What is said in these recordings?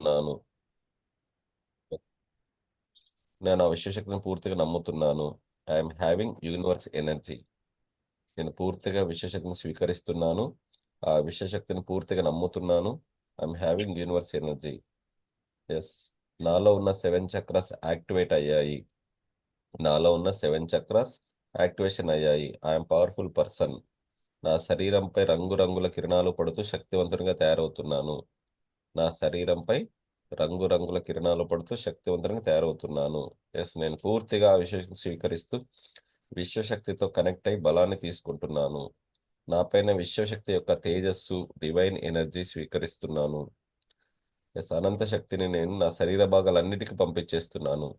నమ్ముతున్నాను. నేను ఆ విశ్వశక్తిని పూర్తిగా నమ్ముతున్నాను. I'm having universe energy. నేను పూర్తిగా విశ్వశక్తిని స్వీకరిస్తున్నాను. ఆ విశ్వశక్తిని పూర్తిగా నమ్ముతున్నాను. I'm having universe energy. Yes నాలో ఉన్న సెవెన్ చక్రస్ యాక్టివేట్ అయ్యాయి. నాలో ఉన్న సెవెన్ చక్రస్ యాక్టివేషన్ అయ్యాయి. I'm powerful person. నా శరీరంపై రంగురంగుల కిరణాలు పడుతూ శక్తివంతునిగా తయారవుతున్నాను. నా శరీరంపై రంగురంగుల కిరణాలు పడుతూ శక్తివంతంగా తయారవుతున్నాను. ఎస్ నేను పూర్తిగా ఆ విశ్వశక్తి స్వీకరిస్తూ విశ్వశక్తితో కనెక్ట్ అయి బలాన్ని తీసుకుంటున్నాను. నాపైన విశ్వశక్తి యొక్క తేజస్సు డివైన్ ఎనర్జీ స్వీకరిస్తున్నాను. ఎస్ అనంత శక్తిని నేను నా శరీర భాగాలన్నిటికీ పంపించేస్తున్నాను.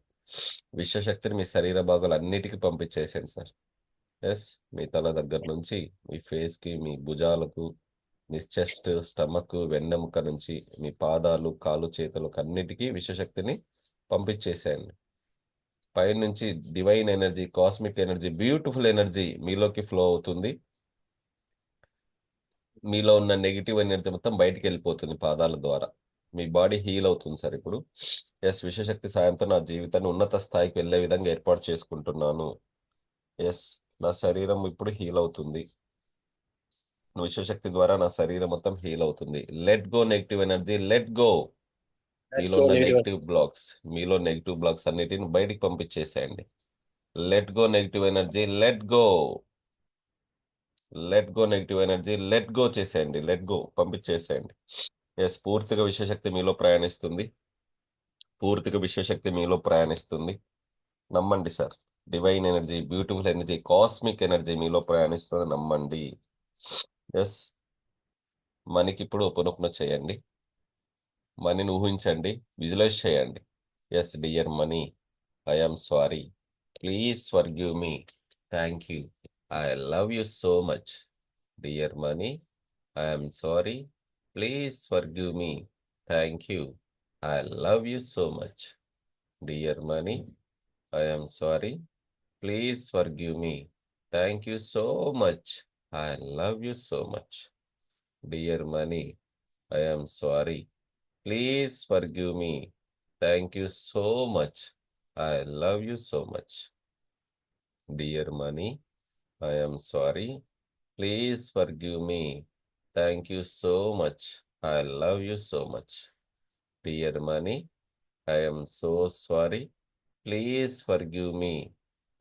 విశ్వశక్తిని మీ శరీర భాగాలన్నిటికీ పంపించేసాను సార్. ఎస్ మీ తల దగ్గర నుంచి మీ ఫేస్కి మీ భుజాలకు మీ చెస్ట్ స్టమక్ వెన్నెముక నుంచి మీ పాదాలు కాలు చేతులకు అన్నిటికీ విశ్వశక్తిని పంపించేసేయండి. పైనుంచి divine energy cosmic energy beautiful energy మీలోకి flow అవుతుంది. మీలో ఉన్న నెగిటివ్ ఎనర్జీ మొత్తం బయటికి వెళ్ళిపోతుంది పాదాల ద్వారా. మీ బాడీ హీల్ అవుతుంది సార్ ఇప్పుడు. ఎస్ విశ్వశక్తి సాయంతో నా జీవితాన్ని ఉన్నత స్థాయికి వెళ్ళే విధంగా ఏర్పాటు చేసుకుంటున్నాను. ఎస్ నా శరీరం ఇప్పుడు హీల్ అవుతుంది. విశ్వశక్తి ద్వారా నా శరీరం మొత్తం హీల్ అవుతుంది. Let go negative energy let go మీలో ఉన్న నెగిటివ్ బ్లాక్స్ మీలో నెగిటివ్ బ్లాక్స్ అన్నిటిని బయటికి పంపించేసేయండి. Let go negative energy let go let go negative energy let go చేసేయండి లెట్ గో పంపించేసేయండి. ఎస్ పూర్తిగా విశ్వశక్తి మీలో ప్రయాణిస్తుంది. పూర్తిగా విశ్వశక్తి మీలో ప్రయాణిస్తుంది. నమ్మండి sir. Divine energy beautiful energy cosmic energy మీలో ప్రయాణిస్తుంది. నమ్మండి. ఎస్. మనకి ఇప్పుడు ఓపెన్ చేయండి. మనీని ఊహించండి. విజువలైజ్ చేయండి. Yes dear money I'm sorry. Please forgive me. Thank you. I love you so much. Dear money I'm sorry. Please forgive me. Thank you. I love you so much. Dear money I'm sorry. Please forgive me. Thank you so much. I love you so much. Dear money, I am sorry. Please forgive me. Thank you so much. I love you so much. Dear money, I am sorry. Please forgive me. Thank you so much. I love you so much. Dear money, I am so sorry. Please forgive me.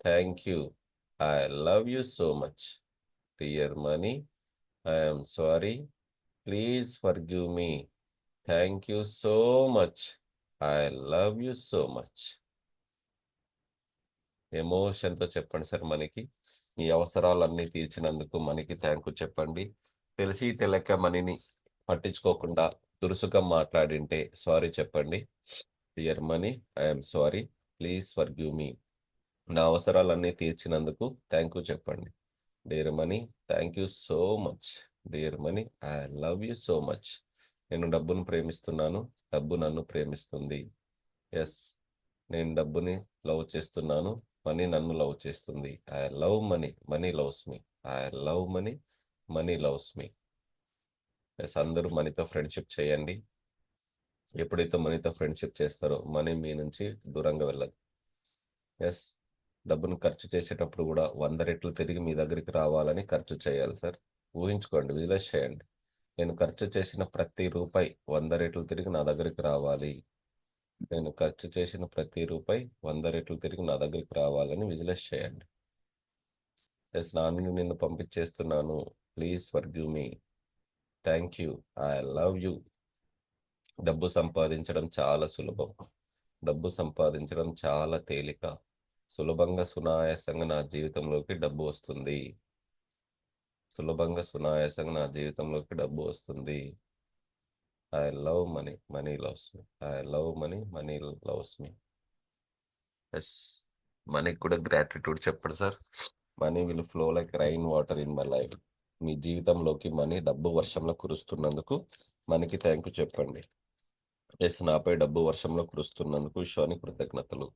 Thank you. I love you so much. Dear money I'm sorry please forgive me thank you so much I love you so much ఎమోషన్తో చెప్పండి sir మనకి. మీ అవసరాలన్నీ తీర్చినందుకు మనకి thank you చెప్పండి. తెలిసి తెలియక మనీని పట్టించుకోకుండా దురుసుగా మాట్లాడింటే సారీ చెప్పండి. Dear money I'm sorry please forgive me నా అవసరాలన్నీ తీర్చినందుకు థ్యాంక్ యూ చెప్పండి. Dear money thank you so much dear money I love you so much నేను డబ్బును ప్రేమిస్తున్నాను. డబ్బు నన్ను ప్రేమిస్తుంది. ఎస్ నేను డబ్బుని లవ్ చేస్తున్నాను. మనీ నన్ను లవ్ చేస్తుంది. I love money money loves me I love money money loves me yes అందరూ మనీతో ఫ్రెండ్షిప్ చేయండి. ఎప్పుడైతే మనీతో ఫ్రెండ్షిప్ చేస్తారో మనీ మీ నుంచి దూరంగా వెళ్ళదు. ఎస్ డబ్బును ఖర్చు చేసేటప్పుడు కూడా వంద రెట్లు తిరిగి మీ దగ్గరికి రావాలని ఖర్చు చేయాలి సార్. ఊహించుకోండి విజువలైజ్ చేయండి. నేను ఖర్చు చేసిన ప్రతి రూపాయి వంద రెట్లు తిరిగి నా దగ్గరికి రావాలి. నేను ఖర్చు చేసిన ప్రతి రూపాయి వంద రెట్లు తిరిగి నా దగ్గరికి రావాలని విజిలెస్ చేయండి. ఎస్ నాన్ను నిన్ను పంపించేస్తున్నాను. Please forgive me. Thank you. I love you. డబ్బు సంపాదించడం చాలా సులభం. డబ్బు సంపాదించడం చాలా తేలిక. సులభంగా సునాయాసంగా నా జీవితంలోకి డబ్బు వస్తుంది. సులభంగా సునాయాసంగా నా జీవితంలోకి డబ్బు వస్తుంది. I love money money loves me I love money money loves me yes మనీకి కూడా గ్రాటిట్యూడ్ చెప్పండి sir. Money will flow like rain water in my life మీ జీవితంలోకి మనీ డబ్బు వర్షంలో కురుస్తున్నందుకు మనకి థ్యాంక్ యూ చెప్పండి. ఎస్ నాపై డబ్బు వర్షంలో కురుస్తున్నందుకు విశ్వాని కృతజ్ఞతలు.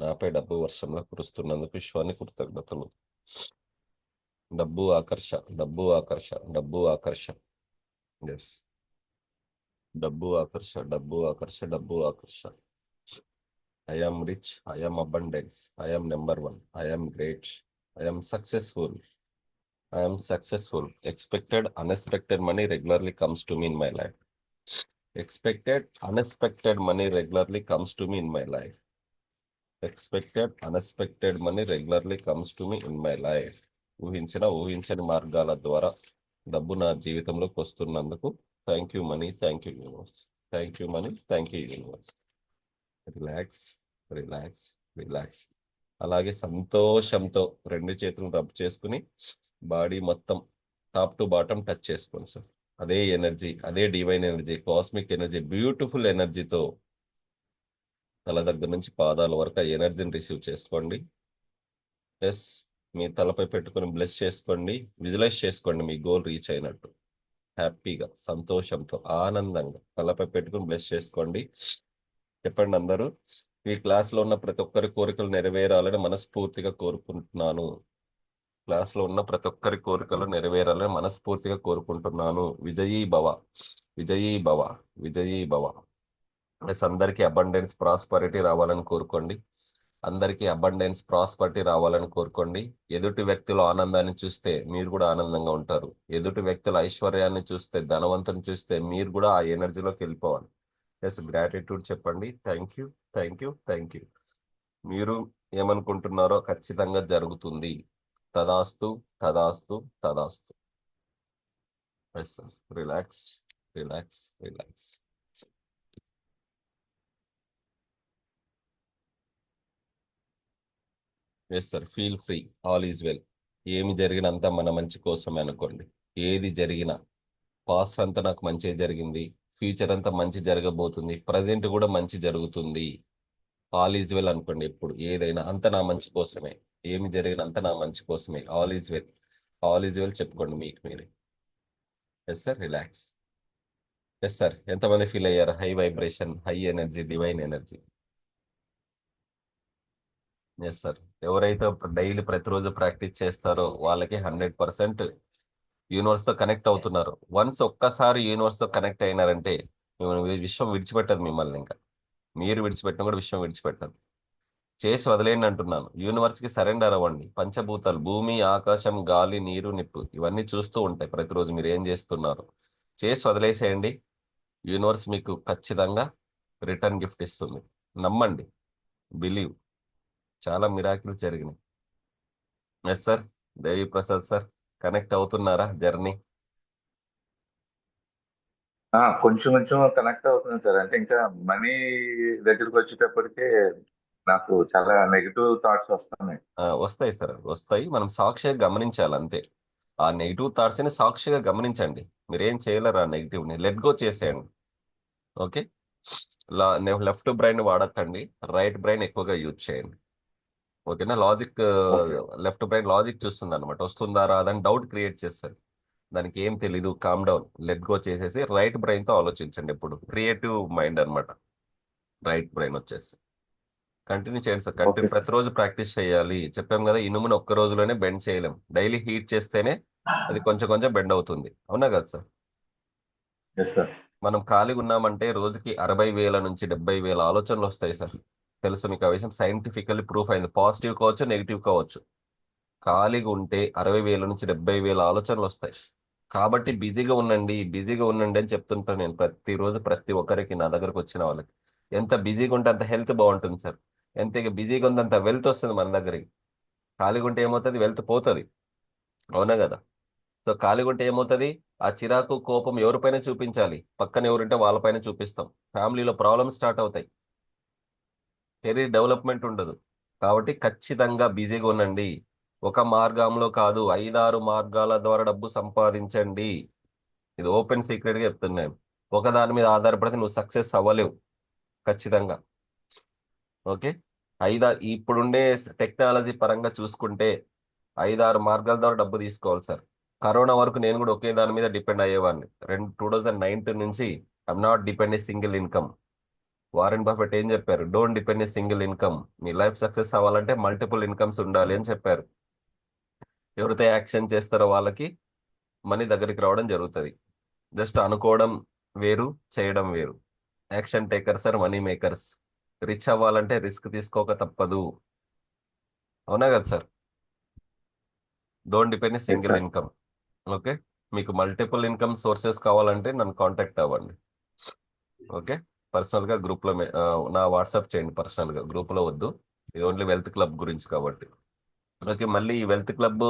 నాపై డబ్బు వర్షంలో కురుస్తున్నందుకు విశ్వాన్ని కృతజ్ఞతలు. డబ్బు ఆకర్ష డబ్బు ఆకర్ష డబ్బు ఆకర్ష. ఎస్ డబ్బు ఆకర్ష డబ్బు ఆకర్ష డబ్బు ఆకర్ష. I am rich I am abundance I am number one I am great I am successful I am successful expected unexpected money regularly comes to me in my life expected unexpected money regularly comes to me in my life expected unexpected money regularly comes to me in my life ఊహించిన ఊహించని మార్గాల ద్వారా డబ్బు నా జీవితంలోకి వస్తున్నందుకు thank you money thank you universe thank you money thank you universe relax relax relax అలాగే సంతోషంతో రెండు చేతులు రబ్ చేసుకుని బాడీ మొత్తం టాప్ టు బాటమ్ టచ్ చేసుకోండి సార్ అదే ఎనర్జీ అదే divine energy cosmic energy beautiful ఎనర్జీతో తల దగ్గర నుంచి పాదాల వరకు ఆ ఎనర్జీని రిసీవ్ చేసుకోండి. ఎస్ మీ తలపై పెట్టుకొని బ్లెస్ చేసుకోండి. విజువలైజ్ చేసుకోండి మీ గోల్ రీచ్ అయినట్టు. హ్యాపీగా సంతోషంతో ఆనందంగా తలపై పెట్టుకొని బ్లెస్ చేసుకోండి. చెప్పండి అందరూ ఈ క్లాస్లో ఉన్న ప్రతి ఒక్కరి కోరికలు నెరవేరాలని మనస్ఫూర్తిగా కోరుకుంటున్నాను. క్లాస్లో ఉన్న ప్రతి ఒక్కరి కోరికలు నెరవేరాలని మనస్ఫూర్తిగా కోరుకుంటున్నాను. విజయీ భవ విజయీ భవ విజయీ భవ ప్లస్ అందరికీ అబండెన్స్ ప్రాస్పరిటీ రావాలని కోరుకోండి. అందరికీ అబండెన్స్ ప్రాస్పరిటీ రావాలని కోరుకోండి. ఎదుటి వ్యక్తుల ఆనందాన్ని చూస్తే మీరు కూడా ఆనందంగా ఉంటారు. ఎదుటి వ్యక్తుల ఐశ్వర్యాన్ని చూస్తే ధనవంతుని చూస్తే మీరు కూడా ఆ ఎనర్జీలోకి వెళ్ళిపోవాలి. ఎస్ గ్రాటిట్యూడ్ చెప్పండి. Thank you thank you thank you మీరు ఏమనుకుంటున్నారో ఖచ్చితంగా జరుగుతుంది. తదాస్తు తదాస్తు తదాస్తు. Yes relax relax relax yes sir feel free all is well ఏమి జరిగినంత మన మంచి కోసమే అనుకోండి. ఏది జరిగినా పాస్ట్ అంతా నాకు మంచి జరిగింది. ఫ్యూచర్ అంతా మంచి జరగబోతుంది. ప్రజెంట్ కూడా మంచి జరుగుతుంది. ఆల్ ఈజ్ వెల్ అనుకోండి ఎప్పుడు. ఏదైనా అంత నా మంచి కోసమే. ఏమి జరిగినంత నా మంచి కోసమే. All is well all is well చెప్పుకోండి మీకు మీరే. Yes sir relax yes sir ఎంతమంది ఫీల్ అయ్యారు? High vibration high energy divine energy yes sir ఎవరైతే డైలీ ప్రతిరోజు ప్రాక్టీస్ చేస్తారో వాళ్ళకి హండ్రెడ్ పర్సెంట్ యూనివర్స్తో కనెక్ట్ అవుతున్నారు. వన్స్ ఒక్కసారి యూనివర్స్తో కనెక్ట్ అయినారంటే విశ్వం విడిచిపెట్టదు మిమ్మల్ని ఇంకా. మీరు విడిచిపెట్టిన కూడా విశ్వం విడిచిపెట్టదు. చేసి వదిలేయండి అంటున్నాను. యూనివర్స్కి సరెండర్ అవ్వండి. పంచభూతాలు భూమి ఆకాశం గాలి నీరు నిప్పు ఇవన్నీ చూస్తూ ఉంటాయి ప్రతిరోజు మీరు ఏం చేస్తున్నారు. చేసి వదిలేసేయండి. యూనివర్స్ మీకు ఖచ్చితంగా రిటర్న్ గిఫ్ట్ ఇస్తుంది. నమ్మండి. బిలీవ్. చాలా మిరాకిల్ జరిగినాయి. Yes sir Devi Prasad sir connect అవుతున్నారా జర్నీ? కొంచెం కొంచెం కనెక్ట్ అవుతుంది సార్. అంటే ఇంకా మనీ దగ్గరికి వచ్చేటప్పటికే నాకు చాలా నెగిటివ్ థాట్స్ వస్తున్నాయి. వస్తాయి సార్ వస్తాయి. మనం సాక్షిగా గమనించాలి అంతే. ఆ నెగిటివ్ థాట్స్ని సాక్షిగా గమనించండి. మీరేం చేయలేరు ఆ నెగిటివ్ని లెట్ గో చేసేయండి. ఓకే? లెఫ్ట్ బ్రెయిన్ వాడకండి. రైట్ బ్రెయిన్ ఎక్కువగా యూజ్ చేయండి. ఓకేనా? లాజిక్. లెఫ్ట్ బ్రెయిన్ లాజిక్ చూస్తుంది అనమాట వస్తుందా రాదని డౌట్ క్రియేట్ చేస్తుంది దానికి ఏం తెలీదు కామ్ డౌన్ లెట్ గో చేసేసి రైట్ బ్రెయిన్తో ఆలోచించండి ఎప్పుడు. క్రియేటివ్ మైండ్ అన్నమాట. రైట్ బ్రెయిన్ వచ్చేసి. కంటిన్యూ చేయండి సార్ కంటిన్యూ. ప్రతిరోజు ప్రాక్టీస్ చేయాలి. చెప్పాం కదా ఇనుముని ఒక్క రోజులోనే బెండ్ చేయలేం. డైలీ హీట్ చేస్తేనే అది కొంచెం కొంచెం బెండ్ అవుతుంది. అవునా కదా సార్? మనం ఖాళీగా ఉన్నామంటే రోజుకి అరవై వేల నుంచి డెబ్బై వేల ఆలోచనలు వస్తాయి సార్. తెలుసు మీకు ఆ విషయం. సైంటిఫికల్లీ ప్రూఫ్ అయింది. పాజిటివ్ కావచ్చు నెగిటివ్ కావచ్చు. ఖాళీగా ఉంటే అరవై వేల నుంచి డెబ్బై వేల ఆలోచనలు వస్తాయి. కాబట్టి బిజీగా ఉండండి బిజీగా ఉండండి అని చెప్తుంటాను నేను ప్రతిరోజు ప్రతి ఒక్కరికి నా దగ్గరకు వచ్చిన వాళ్ళకి. ఎంత బిజీగా ఉంటే అంత హెల్త్ బాగుంటుంది సార్. ఎంత ఇక బిజీగా ఉంది అంత వెల్త్ వస్తుంది మన దగ్గరికి. ఖాళీగా ఉంటే ఏమవుతుంది? వెల్త్ పోతుంది. అవునా కదా? సో ఖాళీగా ఉంటే ఏమవుతుంది? ఆ చిరాకు కోపం ఎవరిపైన చూపించాలి. పక్కన ఎవరుంటే వాళ్ళపైన చూపిస్తాం. ఫ్యామిలీలో ప్రాబ్లమ్స్ స్టార్ట్ అవుతాయి. కెరీర్ డెవలప్మెంట్ ఉండదు. కాబట్టి ఖచ్చితంగా బిజీగా ఉండండి. ఒక మార్గంలో కాదు ఐదారు మార్గాల ద్వారా డబ్బు సంపాదించండి. ఇది ఓపెన్ సీక్రెట్గా చెప్తున్నాను ఒక దాని మీద ఆధారపడితే నువ్వు సక్సెస్ అవ్వలేవు. ఖచ్చితంగా. ఓకే? ఐదా ఇప్పుడుండే టెక్నాలజీ పరంగా చూసుకుంటే ఐదారు మార్గాల ద్వారా డబ్బు తీసుకోవాలి సార్. కరోనా వరకు నేను కూడా ఒకే దాని మీద డిపెండ్ అయ్యేవాడిని. రెండు టూ థౌజండ్ నైన్టీన్ నుంచి I'm not depend a single income. Warren Buffett ఏం చెప్పారు? Don't depend a single income me life success అవ్వాలంటే మల్టిపుల్ ఇన్కమ్స్ ఉండాలి అని చెప్పారు. ఎవరైతే యాక్షన్ చేస్తారో వాళ్ళకి మనీ దగ్గరికి రావడం జరుగుతుంది. జస్ట్ అనుకోవడం వేరు చేయడం వేరు. Action takers or money makers rich అవ్వాలంటే రిస్క్ తీసుకోక తప్పదు. అవునా కదా sir? Don't depend single. Income okay మీకు మల్టిపుల్ ఇన్కమ్ సోర్సెస్ కావాలంటే నన్ను కాంటాక్ట్ అవ్వండి. ఓకే పర్సనల్గా గ్రూప్లో నా వాట్సాప్ చేయండి పర్సనల్గా గ్రూప్లో వద్దు. ఇది ఓన్లీ వెల్త్ క్లబ్ గురించి కాబట్టి. ఓకే మళ్ళీ ఈ వెల్త్ క్లబ్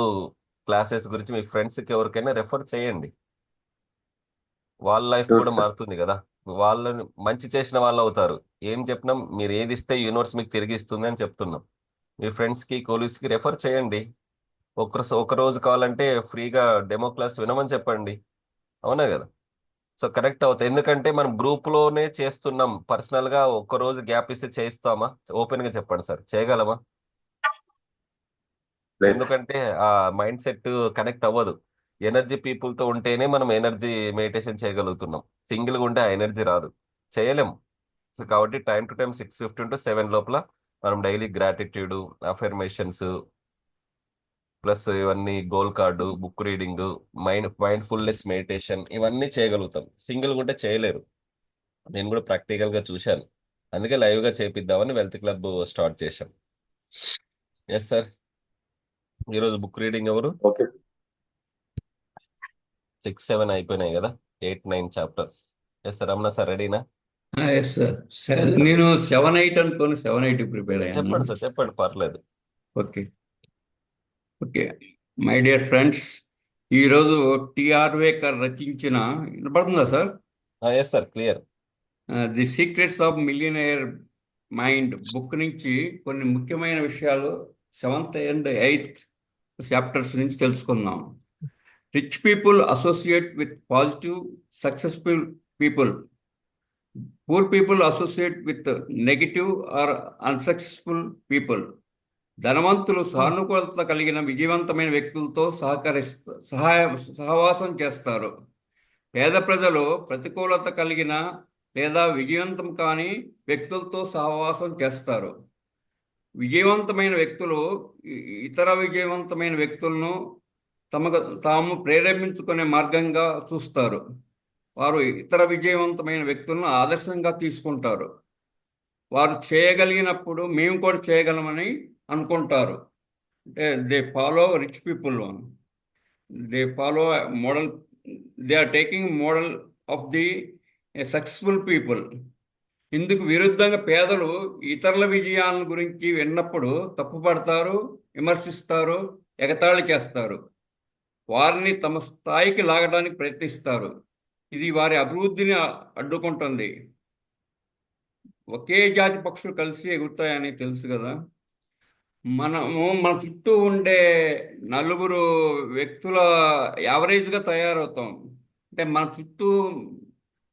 క్లాసెస్ గురించి మీ ఫ్రెండ్స్కి ఎవరికైనా రెఫర్ చేయండి. వాళ్ళ లైఫ్ కూడా. మారుతుంది కదా. వాళ్ళని మంచి చేసిన వాళ్ళు అవుతారు. ఏం చెప్పినాం? మీరు ఏది ఇస్తే యూనివర్స్ మీకు తిరిగి ఇస్తుంది అని చెప్తున్నాం. మీ ఫ్రెండ్స్కి కి రెఫర్ చేయండి. ఒక ఒక రోజు కావాలంటే ఫ్రీగా డెమో క్లాస్ వినమని చెప్పండి. అవునా కదా? సో కరెక్ట్ అవుతాయి ఎందుకంటే మనం గ్రూప్లోనే చేస్తున్నాం. పర్సనల్గా ఒక్క రోజు గ్యాప్ ఇస్తే చేయిస్తామా? ఓపెన్గా చెప్పండి సార్. చేయగలమా? ఎందుకంటే ఆ మైండ్ సెట్ కనెక్ట్ అవ్వదు. ఎనర్జీ పీపుల్తో ఉంటేనే మనం ఎనర్జీ మెడిటేషన్ చేయగలుగుతున్నాం. సింగిల్గా ఉంటే ఆ ఎనర్జీ రాదు. చేయలేం. సో కాబట్టి time to time six fifteen to seven లోపల మనం డైలీ గ్రాటిట్యూడ్ అఫర్మేషన్స్ ప్లస్ ఇవన్నీ goal card book reading mind mindfulness meditation ఇవన్నీ చేయగలుగుతాం. సింగిల్ ఉంటే చేయలేరు. నేను కూడా ప్రాక్టికల్గా చూశాను. అందుకే లైవ్గా చేపిద్దామని వెల్త్ క్లబ్ స్టార్ట్ చేశాం. ఎస్ సార్ ఈరోజు బుక్ రీడింగ్ ఎవరు? ఓకే. సిక్స్ సెవెన్ అయిపోయినాయి కదా? Eight nine chapters yes sir Ramana sir రెడీనా ఎస్ సార్ నేను సెవెన్ ఎయిట్ అనుకోని. సెవెన్ ఎయిట్ ప్రిపేర్ అయ్యాను. చెప్పండి సార్ చెప్పండి. పర్లేదు. Okay. Okay. My dear friends ఈరోజు టిఆర్ వేకర్ రచించిన వినపడుతుందా sir? Yes sir clear the secrets of millionaire mind book నుంచి కొన్ని ముఖ్యమైన విషయాలు సెవెంత్ అండ్ ఎయిత్ చాప్టర్స్ నుంచి తెలుసుకుందాం. Rich people associate with positive successful people. Poor people associate with negative or unsuccessful people. ధనవంతులు సానుకూలత కలిగిన విజయవంతమైన వ్యక్తులతో సహకరిస్త సహాయ సహవాసం చేస్తారు. పేద ప్రజలు ప్రతికూలత కలిగిన లేదా విజయవంతం కాని వ్యక్తులతో సహవాసం చేస్తారు. విజయవంతమైన వ్యక్తులు ఇతర విజయవంతమైన వ్యక్తులను తమకు తాము ప్రేరేపించుకునే మార్గంగా చూస్తారు. వారు ఇతర విజయవంతమైన వ్యక్తులను ఆదర్శంగా తీసుకుంటారు. వారు చేయగలిగినప్పుడు మేము కూడా చేయగలమని అనుకుంటారు. అంటే they follow rich people they follow model they are taking model of the successful people. ఇందుకు విరుద్ధంగా పేదలు ఇతరుల విజయాల గురించి విన్నప్పుడు తప్పుపడతారు విమర్శిస్తారు ఎగతాళి చేస్తారు. వారిని తమ స్థాయికి లాగడానికి ప్రయత్నిస్తారు. ఇది వారి అభివృద్ధిని అడ్డుకుంటుంది. ఒకే జాతి పక్షులు కలిసి ఎగురుతాయని తెలుసు కదా. మనము మన చుట్టూ ఉండే నలుగురు వ్యక్తుల యావరేజ్గా తయారవుతాం. అంటే మన చుట్టూ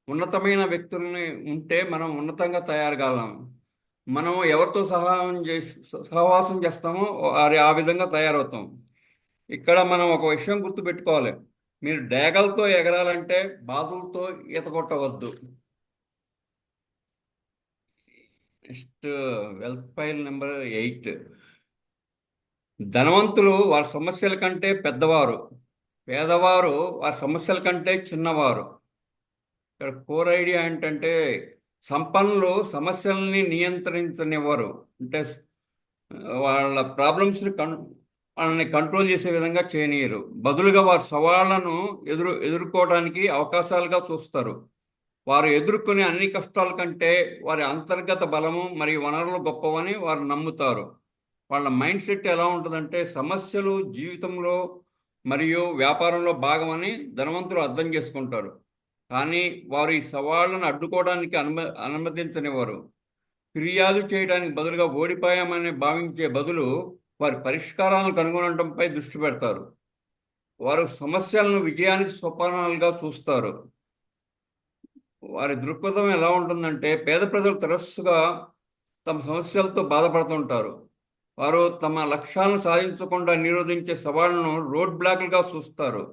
ఉన్నతమైన వ్యక్తుల్ని ఉంటే మనం ఉన్నతంగా తయారగలం. మనం ఎవరితో సహాయం చేసి సహవాసం చేస్తామో వారి ఆ విధంగా తయారవుతాం. ఇక్కడ మనం ఒక విషయం గుర్తుపెట్టుకోవాలి. మీరు డేగలతో ఎగరాలంటే బాతులతో ఈత కొట్టవద్దు. Next wealth file number eight. ధనవంతులు వారి సమస్యల కంటే పెద్దవారు. పేదవారు వారి సమస్యల కంటే చిన్నవారు. ఇక్కడ కోర్ ఐడియా ఏంటంటే సంపన్నులు సమస్యల్ని నియంత్రించనివ్వరు. అంటే వాళ్ళ ప్రాబ్లమ్స్ని కన్ వాళ్ళని కంట్రోల్ చేసే విధంగా చేయనీయరు బదులుగా వారి సవాళ్ళను ఎదురు ఎదుర్కోవడానికి అవకాశాలుగా చూస్తారు. వారు ఎదుర్కొనే అన్ని కష్టాల కంటే వారి అంతర్గత బలము మరియు వనరులు గొప్పవని వారు నమ్ముతారు. వాళ్ళ మైండ్ సెట్ ఎలా ఉంటుందంటే సమస్యలు జీవితంలో మరియు వ్యాపారంలో భాగమని ధనవంతులు అర్థం చేసుకుంటారు. కానీ వారు ఈ సవాళ్ళను అడ్డుకోవడానికి అనుమ అనుమతించనివారు ఫిర్యాదు చేయడానికి బదులుగా ఓడిపోయామని భావించే బదులు వారి పరిష్కారాలను కనుగొనడంపై దృష్టి పెడతారు. వారు సమస్యలను విజయానికి సోపానాలుగా చూస్తారు. వారి దృక్పథం ఎలా ఉంటుందంటే పేద ప్రజలు తరస్సుగా తమ సమస్యలతో బాధపడుతుంటారు. వారు తమ లక్ష్యాలను సాధించకుండా నిరోధించే సవాళ్ళను రోడ్ బ్లాక్లుగా చూస్తారు.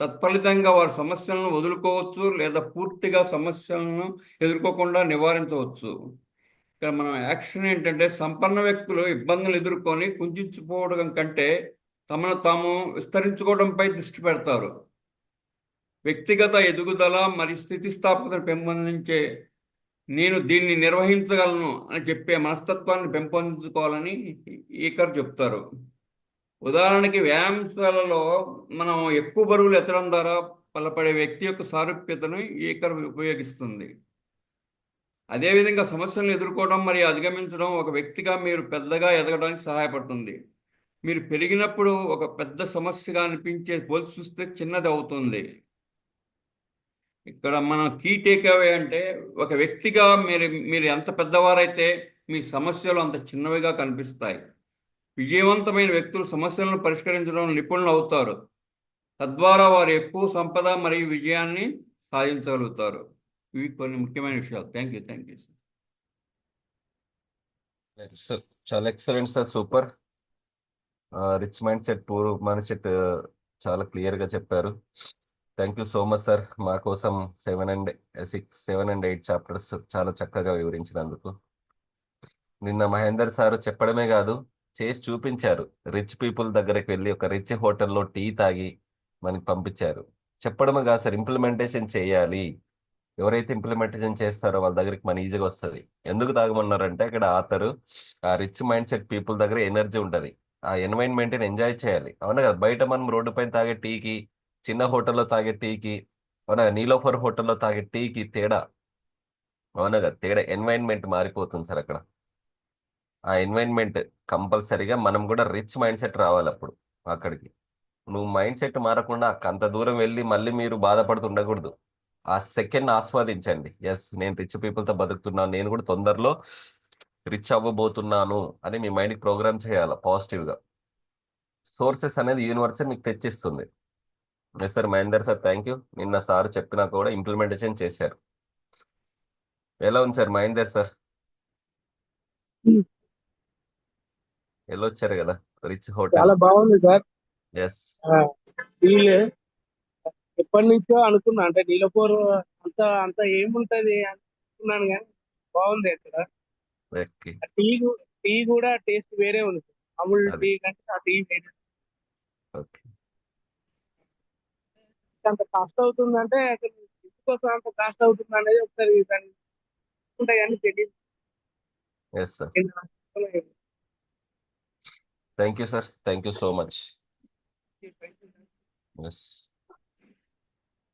తత్ఫలితంగా వారు సమస్యలను వదులుకోవచ్చు లేదా పూర్తిగా సమస్యలను ఎదుర్కోకుండా నివారించవచ్చు. ఇక్కడ మనం యాక్షన్ ఏంటంటే సంపన్న వ్యక్తులు ఇబ్బందులు ఎదుర్కొని కుంచుకుపోవడం కంటే తమను తాము విస్తరించుకోవడంపై దృష్టి పెడతారు. వ్యక్తిగత ఎదుగుదల మరియు స్థితిస్థాపకతను పెంపొందించే నేను దీన్ని నిర్వహించగలను అని చెప్పే మనస్తత్వాన్ని పెంపొందించుకోవాలని ఈకర్ చెప్తారు. ఉదాహరణకి వ్యాయామశాలలో మనం ఎక్కువ బరువులు ఎత్తడం ద్వారా బలపడే వ్యక్తి యొక్క సారూప్యతను ఈకర్ ఉపయోగిస్తుంది. అదేవిధంగా సమస్యలను ఎదుర్కోవడం మరియు అధిగమించడం ఒక వ్యక్తిగా మీరు పెద్దగా ఎదగడానికి సహాయపడుతుంది. మీరు పెరిగినప్పుడు ఒక పెద్ద సమస్యగా అనిపించే పోల్చి చూస్తే చిన్నది అవుతుంది. ఇక్కడ మనం కీ టేక్ అవే అంటే ఒక వ్యక్తిగా మీరు మీరు ఎంత పెద్దవారైతే మీ సమస్యలు అంత చిన్నవిగా కనిపిస్తాయి. విజయవంతమైన వ్యక్తులు సమస్యలను పరిష్కరించడం నిపుణులు అవుతారు. తద్వారా వారు ఎక్కువ సంపద మరియు విజయాన్ని సాధించగలుగుతారు. ఇవి కొన్ని ముఖ్యమైన విషయాలు. Thank you thank you sir చాలా excellent sir super rich mind set poor mind set చాలా క్లియర్గా చెప్పారు. Thank you so much sir మా కోసం seven and six seven and eight chapters చాలా చక్కగా వివరించినందుకు. నిన్న మహేందర్ సార్ చెప్పడమే కాదు చేసి చూపించారు. రిచ్ పీపుల్ దగ్గరికి వెళ్ళి ఒక రిచ్ హోటల్లో టీ తాగి మనకి పంపించారు. చెప్పడమే కాదు సార్ ఇంప్లిమెంటేషన్ చేయాలి. ఎవరైతే ఇంప్లిమెంటేషన్ చేస్తారో వాళ్ళ దగ్గరికి మన ఈజీగా వస్తుంది. ఎందుకు తాగమన్నారంటే అక్కడ ఆతరు ఆ రిచ్ మైండ్ సెట్ పీపుల్ దగ్గర ఎనర్జీ ఉంటుంది. ఆ ఎన్వైరన్మెంట్ ఎంజాయ్ చేయాలి. అవునా కదా? బయట మనం రోడ్డు పైన తాగే టీకి చిన్న హోటల్లో తాగే టీకి అవునగా నీలోఫర్ హోటల్లో తాగే టీకి తేడా? అవునగా తేడా ఎన్వైర్న్మెంట్ మారిపోతుంది సార్ అక్కడ. ఆ ఎన్వైర్న్మెంట్ కంపల్సరీగా మనం కూడా రిచ్ మైండ్ సెట్ రావాలి అప్పుడు అక్కడికి. నువ్వు మైండ్ సెట్ మారకుండా అంత దూరం వెళ్ళి మళ్ళీ మీరు బాధపడుతుండకూడదు. ఆ సెకండ్ ఆస్వాదించండి. ఎస్ నేను రిచ్ పీపుల్తో బతుకుతున్నాను. నేను కూడా తొందరలో రిచ్ అవ్వబోతున్నాను అని మీ మైండ్కి ప్రోగ్రామ్ చేయాలి పాజిటివ్గా? సోర్సెస్ అనేది యూనివర్స్ మీకు తెచ్చిస్తుంది. Yes sir Mahender sir thank you నిన్న సార్ చెప్పినా కూడా ఇంప్లిమెంటేషన్ చేశారు. ఎలా ఉంది సార్ మహేందర్ సార్? Hmm. వెళ్ళొచ్చారు కదా రిచ్ చాలా హోటల్ బాగుంది సార్. ఎస్ వీళ్ళు ఎప్పటి నుంచో అనుకున్నా అంటే నీలపూర్ అంత అంత ఏముంటది అనుకున్నాను కానీ బాగుంది అక్కడ. టీ టీ కూడా టేస్ట్ వేరే ఉంది. అమూల్. టీ కంటే ఆ టీ వేరే. ఓకే అంత కాస్ట్ అవుతుంది అంటే అసలు ఎందుకోసం అంత కాస్ట్ అవుతుంది అనేది ఒకసారి దాన్ని ఉంటాయి కానీ తెలియదు yes sir thank you sir thank you so much yes